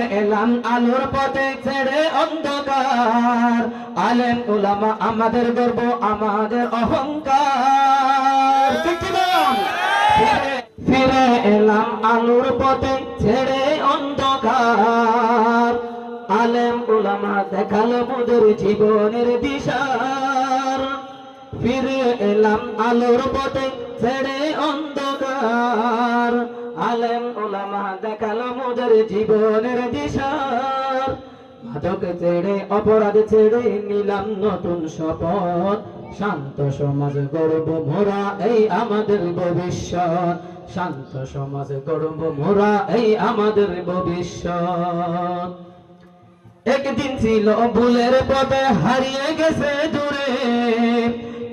এলাম আলোর পথে ছেড়ে অন্ধকার। আলেম উলামা আমাদের গর্ব, আমাদের অহংকার? ফিরে- এলাম আলোর পথে ছেড়ে অন্ধকার। আলেম উলামা দেখাল মোদের জীবনের দিশার। ফিরে এলাম আলোর পথে ছেড়ে অন্ধকার। আলেম ওলামা দেখাল মোদের জীবনের দিশার মাদক ছেড়ে, অপরাধ ছেড়ে নিলাম নতুন শপথ। শান্ত সমাজ গর্ব মোরা, এই আমাদের ভবিষ্যৎ। শান্ত সমাজ গর্ব মোরা, এই আমাদের ভবিষ্যৎ। একদিন ছিল ভুলের পথে, হারিয়ে গেছে দূরে।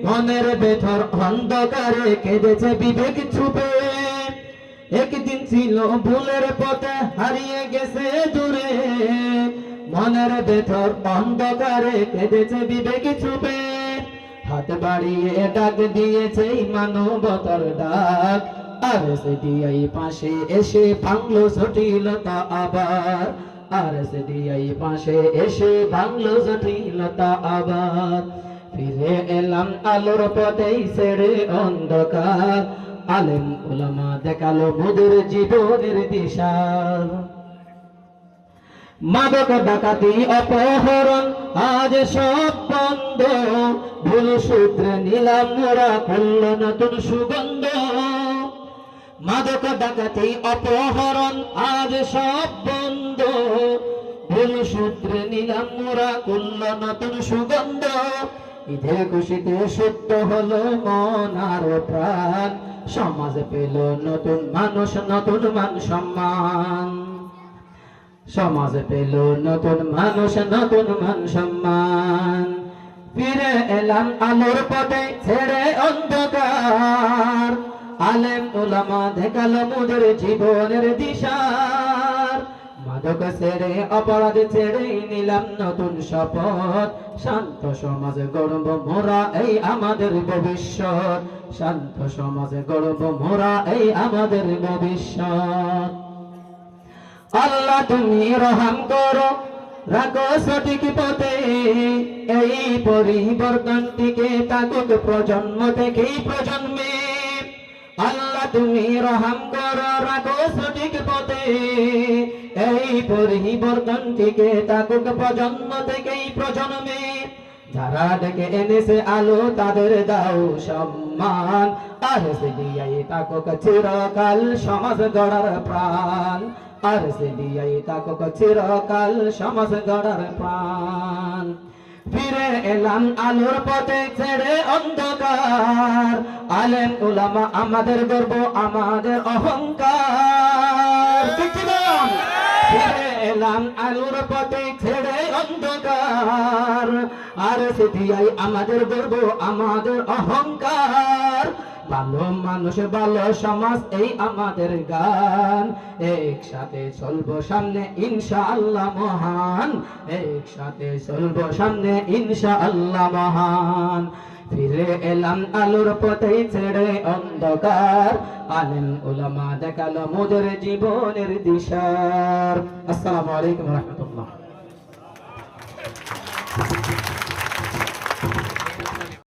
মনের ভেতর অন্ধকারে কেঁদেছে বিবেক ছুপে। একদিন ছিল ভুলের পথে হারিয়ে গেছে দূরে। মনের ভেতর অন্ধকারে কেঁদেছে বিবেক ছুপে। হাত বাড়িয়ে ডাক দিয়েছে মানবতার ডাক। আর সেদিয়াই পাশে এসে ভাঙলো জটিলতা আবার। আর সেদিয়াই পাশে এসে ভাঙলো জটিলতা আবার। ফিরে এলাম আলোর পথেই ছেড়ে অন্ধকার। আলেম উলামা দেখাল মোদের জীবনের দিশার মাদক ডাকাতি, অপহরণ, আজ সব বন্ধ। ভুল সূত্রে নিলাম মোরা করল নতুন সুগন্ধ। মাদক ডাকাতি, অপহরণ, আজ সব বন্ধ। ভুল সূত্রে নিলাম মোরা করল নতুন সুগন্ধ। ঈদের খুশিতে সত্য হলো মন আর প্রাণ। সমাজ পেল নতুন মানুষ, নতুন মান সম্মান। সমাজ পেল নতুন মানুষ, নতুন মান সম্মান। ফিরে এলাম আলোর পথে, ছেড়ে অন্ধকার। আলেম উলামা দেখাল মোদের জীবনের দিশার মাদক ছেড়ে অপরাধ নিলাম নতুন শপথ। শান্ত সমাজ গর্ব মোরা, এই আমাদের ভবিষ্যৎ। শান্ত সমাজ গর্ব মোরা, এই আমাদের ভবিষ্যৎ। আল্লাহ তুমি রহম করো, রাখো সঠিক পথে। এই পরিবর্তন থেকে থাকুক প্রজন্ম থেকেই প্রজন্মে। তুমি রহম করো, রাখো সঠিক পথে। এই পরিবর্তন থেকে থাকুক প্রজন্ম থেকেই প্রজন্মে। যারা ডেকে এনেছে আলো, তাদের দাও সম্মান। আর সে দিয়াই তাকুক চিরকাল সমাজ গড়ার প্রাণ। আর সে দিয়াই তাকুক চিরকাল সমাজ গড়ার প্রাণ। ফিরে এলাম আলোর পথে ছেড়ে অন্ধকার। আলেম উলামা আমাদের গর্ব, আমাদের অহংকার। এলাম আলোর পথে ছেড়ে অন্ধকার। আর সেটিয়াই আমাদের গর্ব, আমাদের অহংকার। ভালো মানুষ, ভালো সমাজ, এই আমাদের গান। একসাথে চলবো সামনে ইনশা আল্লাহ মহান। একসাথে চলবো সামনে ইনশা আল্লাহ মহান। ফিরে এলাম আলোর পথে ছেড়ে অন্ধকার। আলেম উলামা দেখাল মোদের জীবনের দিশার। আসসালামু আলাইকুম রহমতুল্লাহ।